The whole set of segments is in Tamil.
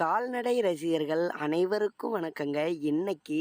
கால்நடை ரசிகர்கள் அனைவருக்கும் வணக்கங்க. இன்னைக்கு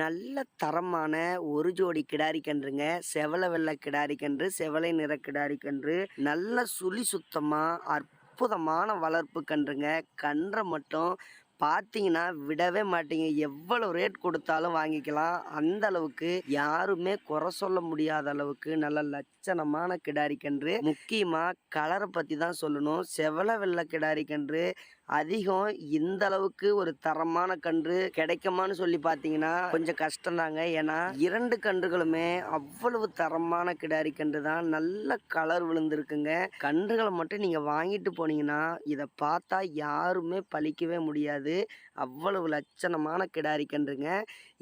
நல்ல தரமான ஒரு ஜோடி கிடாரி கன்றுங்க செவலை வெள்ளை கிடாரி கன்று செவலை நிற கிடாரி கன்று நல்ல சுழி சுத்தமாக அற்புதமான வளர்ப்பு கன்றுங்க. கன்றை மட்டும் பார்த்தீங்கன்னா விடவே மாட்டீங்க. எவ்வளவு ரேட் கொடுத்தாலும் வாங்கிக்கலாம். அந்த அளவுக்கு யாருமே குறை சொல்ல முடியாத அளவுக்கு நல்ல லட்சணமான கிடாரி கன்று முக்கியமாக கலரை பற்றி தான் சொல்லணும். செவல வெள்ளை கிடாரி கன்று அதிகம் இந்த அளவுக்கு ஒரு தரமான கன்று கிடைக்குமான்னு சொல்லி பார்த்தீங்கன்னா கொஞ்சம் கஷ்டம்தாங்க ஏன்னா இரண்டு கன்றுகளுமே அவ்வளவு தரமான கிடாரி கன்று தான். நல்ல கலர் விழுந்திருக்குங்க. கன்றுகளை மட்டும் நீங்கள் வாங்கிட்டு போனீங்கன்னா இதை பார்த்தா யாருமே பழிக்கவே முடியாது. அவ்வளவு லட்சணமான கிடாரி கன்றுங்க.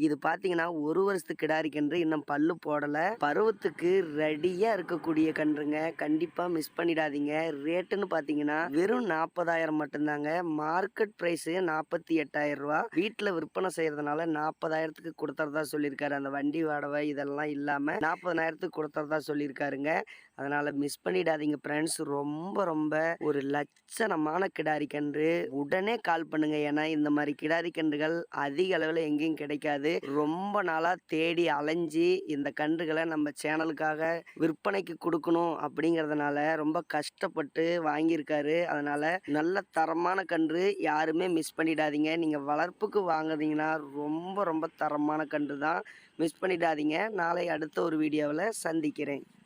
இது பார்த்தீங்கன்னா ஒரு வருஷத்து கிடாரி கன்று இன்னும் பல்லு போடலை. பருவத்துக்கு ரெடியாக இருக்கக்கூடிய கன்றுங்க. கண்டிப்பாக மிஸ் பண்ணிடாதீங்க. ரேட்டுன்னு பார்த்தீங்கன்னா வெறும் நாற்பதாயிரம் மட்டும்தாங்க. மார்க்கெட் ப்ரைஸு நாற்பத்தி எட்டாயிரம் ரூபா. வீட்டில் விற்பனை செய்கிறதுனால நாற்பதாயிரத்துக்கு கொடுத்துறதா சொல்லியிருக்காரு. அந்த வண்டி வாடகை இதெல்லாம் இல்லாமல் நாற்பதாயிரத்துக்கு கொடுத்துறதா சொல்லியிருக்காருங்க. அதனால் மிஸ் பண்ணிடாதீங்க ஃப்ரெண்ட்ஸ் ரொம்ப ரொம்ப ஒரு லட்சணமான கிடாரி கன்று. உடனே கால் பண்ணுங்க. ஏன்னா இந்த மாதிரி கிடாரி கன்றுகள் அதிக அளவில் எங்கேயும் கிடைக்காது. ரொம்ப நாளாக தேடி அலைஞ்சி இந்த கன்றுகளை நம்ம சேனலுக்காக விற்பனைக்கு கொடுக்கணும் அப்படிங்கிறதுனால ரொம்ப கஷ்டப்பட்டு வாங்கியிருக்காரு. அதனால் நல்ல தரமான தரமான கன்று யாருமே மிஸ் பண்ணிடாதீங்க. நீங்கள் வளர்ப்புக்கு வாங்குறீங்கன்னா ரொம்ப ரொம்ப தரமான கன்று தான் மிஸ் பண்ணிடாதீங்க. நாளை அடுத்த ஒரு வீடியோவில் சந்திக்கிறேன்.